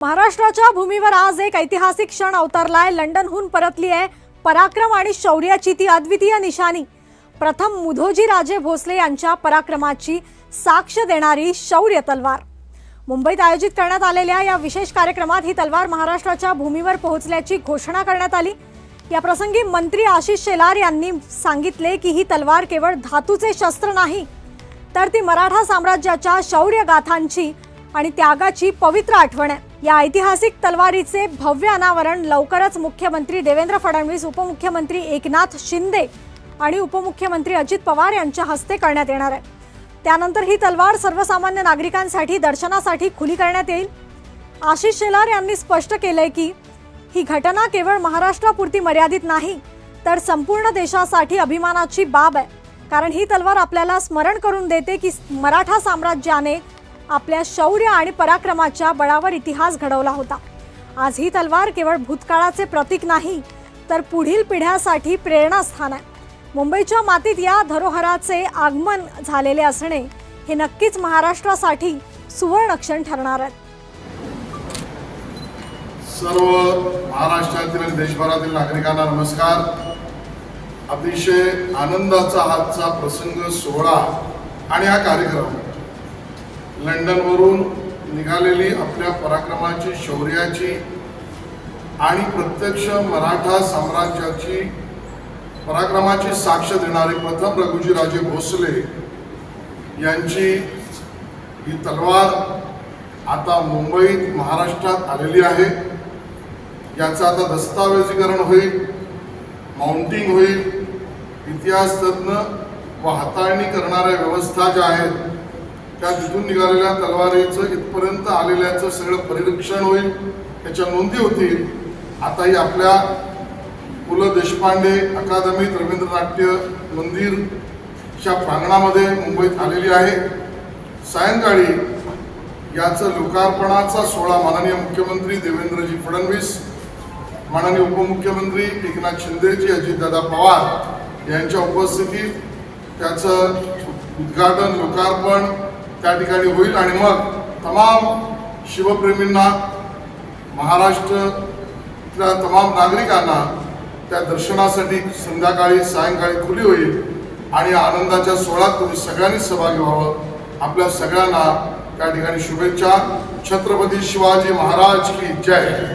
महाराष्ट्राच्या भूमीवर आज एक ऐतिहासिक क्षण अवतरलाय. लंडनहून परतली आहे पराक्रम आणि शौर्याची ती अद्वितीय निशाणी. प्रथम मुधोजी राजे भोसले यांच्या पराक्रमाची साक्ष देणारी शौर्य तलवार. मुंबईत आयोजित करण्यात आलेल्या या विशेष कार्यक्रमात ही तलवार महाराष्ट्राच्या भूमीवर पोहोचल्याची घोषणा करण्यात आली. या प्रसंगी मंत्री आशिष शेलार यांनी सांगितले की ही तलवार केवळ धातूचे शस्त्र नाही तर ती मराठा साम्राज्याच्या शौर्य गाथांची आणि त्यागाची पवित्र आठवण आहे. या ऐतिहासिक तलवारीचे भव्य अनावरण लवकरच मुख्यमंत्री देवेंद्र फडणवीस उपमुख्यमंत्री एकनाथ शिंदे आणि उपमुख्यमंत्री अजित पवार यांच्या हस्ते करण्यात येणार आहे. त्यानंतर ही तलवार सर्वसामान्य नागरिकांसाठी दर्शनासाठी खुली करण्यात येईल. आशिष शेलार यांनी स्पष्ट केलंय की ही घटना केवळ महाराष्ट्रापुरती मर्यादित नाही तर संपूर्ण देशासाठी अभिमानाची बाब आहे. कारण ही तलवार आपल्याला स्मरण करून देते की मराठा साम्राज्याने आपल्या शौर्य आणि पराक्रमाच्या बळावर इतिहास घडवला होता. आज ही तलवार केवळ भूतकाळाचे प्रतीक नाही तर पुढील पिढ्यासाठी प्रेरणास्थान आहे. मुंबईच्या मातीत या धरोहराचे आगमन झालेले असणे हे नक्कीच महाराष्ट्रासाठी सुवर्णक्षण ठरणार आहे. सर्व महाराष्ट्रातील आणि देशभरातील नागरिकांना नमस्कार. अतिशय आनंदाचा आजचा प्रसंग सोहळा आणि हा कार्यक्रम लंडनवरून निघालेली आपल्या पराक्रमाची शौर्याची आणि प्रत्यक्ष मराठा साम्राज्याची पराक्रमाची साक्ष देणारे प्रथम रघुजीराजे भोसले यांची ही तलवार आता मुंबईत महाराष्ट्रात आलेली आहे. याचं आता दस्तावेजीकरण होईल माउंटिंग होईल. इतिहास तज्ज्ञ व हाताळणी करणाऱ्या व्यवस्था ज्या आहेत त्या तिथून निघालेल्या तलवारीचं इथपर्यंत आलेल्याचं सगळं परिरक्षण होईल त्याच्या नोंदी होतील. आताही आपल्या पु ल देशपांडे अकादमीत रवींद्रनाट्य मंदिरच्या प्रांगणामध्ये मुंबईत आलेली आहे. सायंकाळी याचं लोकार्पणाचा सोहळा माननीय मुख्यमंत्री देवेंद्रजी फडणवीस माननीय उपमुख्यमंत्री एकनाथ शिंदेजी अजितदादा पवार यांच्या उपस्थितीत त्याचं उद्घाटन लोकार्पण त्या ठिकाणी होईल आणि मग तमाम शिवप्रेमींना महाराष्ट्रातल्या तमाम नागरिकांना त्या दर्शनासाठी संध्याकाळी सायंकाळी खुली होईल आणि आनंदाच्या सोहळ्यात तुम्ही सगळ्यांनी सहभागी व्हावं. आपल्या सगळ्यांना त्या ठिकाणी शुभेच्छा. छत्रपती शिवाजी महाराज की जय.